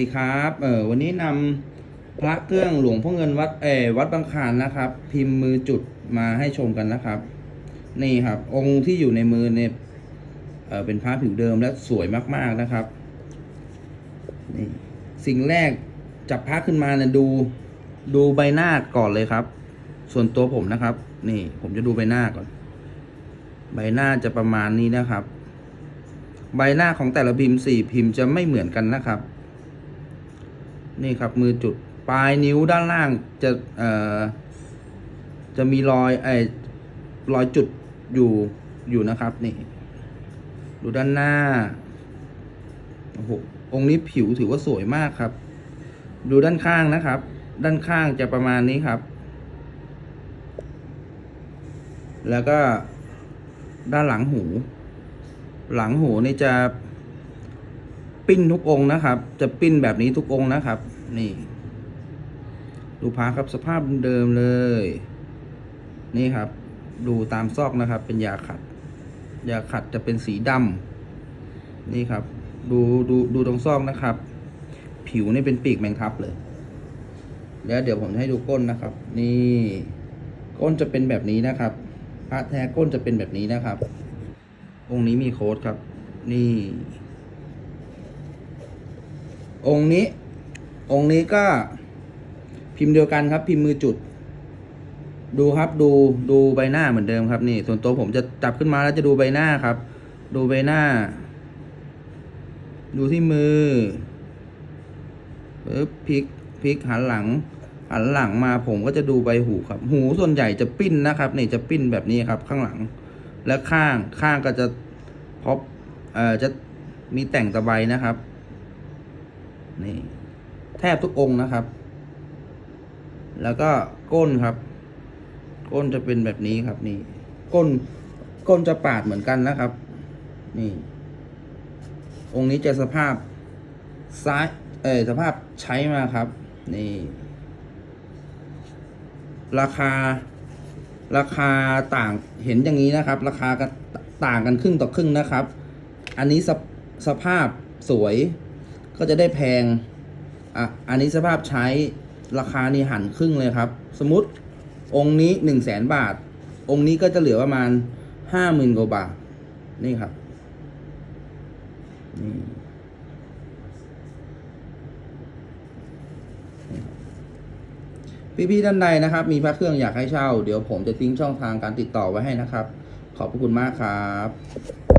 ดีครับ เออวันนี้นำพระเครื่องหลวงพ่อเงินวัดเอวัดบางคานนะครับ พิมพ์มือจุดมาให้ชมกันนะครับ นี่ครับ องค์ที่อยู่ในมือเนี่ยเออเป็นพระผิวเดิมและสวยมากๆนะครับนี่สิ่งแรกจับพระขึ้นมาเนี่ยดูดูใบหน้าก่อนเลยครับ ส่วนตัวผมนะครับ นี่ ผมจะดูใบหน้าก่อน ใบหน้าจะประมาณนี้นะครับ ใบหน้าของแต่ละพิมพ์สี่พิมพ์จะไม่เหมือนกันนะครับ นี่ครับมือจุดปลายนิ้วด้านล่างจะเอ่อจะมีรอยไอ้รอยจุดอยู่อยู่นะครับนี่ดูด้านหน้าโอ้โหองค์นี้ผิวถือว่าสวยมากครับ ดูด้านข้างนะครับ ด้านข้างจะประมาณนี้ครับ แล้วก็ด้านหลังหู หลังหูนี่จะ ปิ้นทุกองนะครับ จะปิ้นแบบนี้ทุกองนะครับ นี่ ดูพาครับสภาพเดิมเลย นี่ครับ ดูตามซอกนะครับ เป็นยาขัด ยาขัดจะเป็นสีดำนี่ครับ ดูดูดูตรงซอกนะครับ ผิวนี่เป็นปีกแมงทับเลย แล้วเดี๋ยวผมจะให้ดูก้นนะครับ นี่ ก้นจะเป็นแบบนี้นะครับพระแท้ก้นจะเป็นแบบนี้นะครับ องค์นี้มีโค้ดครับ นี่ องค์นี้ องค์นี้ก็พิมพ์เดียวกันครับ พิมพ์มือจุด ดูครับดูดูใบหน้าเหมือนเดิมครับนี่ ส่วนตัวผมจะจับขึ้นมาแล้วจะดูใบหน้าครับ ดูใบหน้า ดูที่มือปึ๊บพลิกพลิกหันหลังหันหลังมาผมก็จะดูใบหูครับ หูส่วนใหญ่จะปิ้นนะครับนี่จะปิ้นแบบนี้ครับ ข้างหลัง และข้างข้างก็จะพบเอ่อจะมีแต่งตะไบนะครับ นี่แทบทุกองค์นะครับ แล้วก็ก้นครับ ก้นจะเป็นแบบนี้ครับนี่ ก้นก้นจะปาดเหมือนกันนะครับ นี่ องค์นี้จะสภาพซ้าย เออสภาพใช้มาครับ นี่ ราคา ราคาต่างเห็นอย่างนี้นะครับ ราคาก็ต่างกันครึ่งต่อครึ่งนะครับ อันนี้สสภาพสวย ก็จะได้แพงอะอันนี้สภาพใช้ราคานี่หันครึ่งเลยครับ สมมติองค์นี้หนึ่งแสนบาท องค์นี้ก็จะเหลือประมาณห้าหมื่นกว่าบาท นี่ครับนี่พี่ๆท่านใดนะครับ มีพระเครื่องอยากให้เช่า เดี๋ยวผมจะทิ้งช่องทางการติดต่อไว้ให้นะครับ ขอบพระคุณมากครับ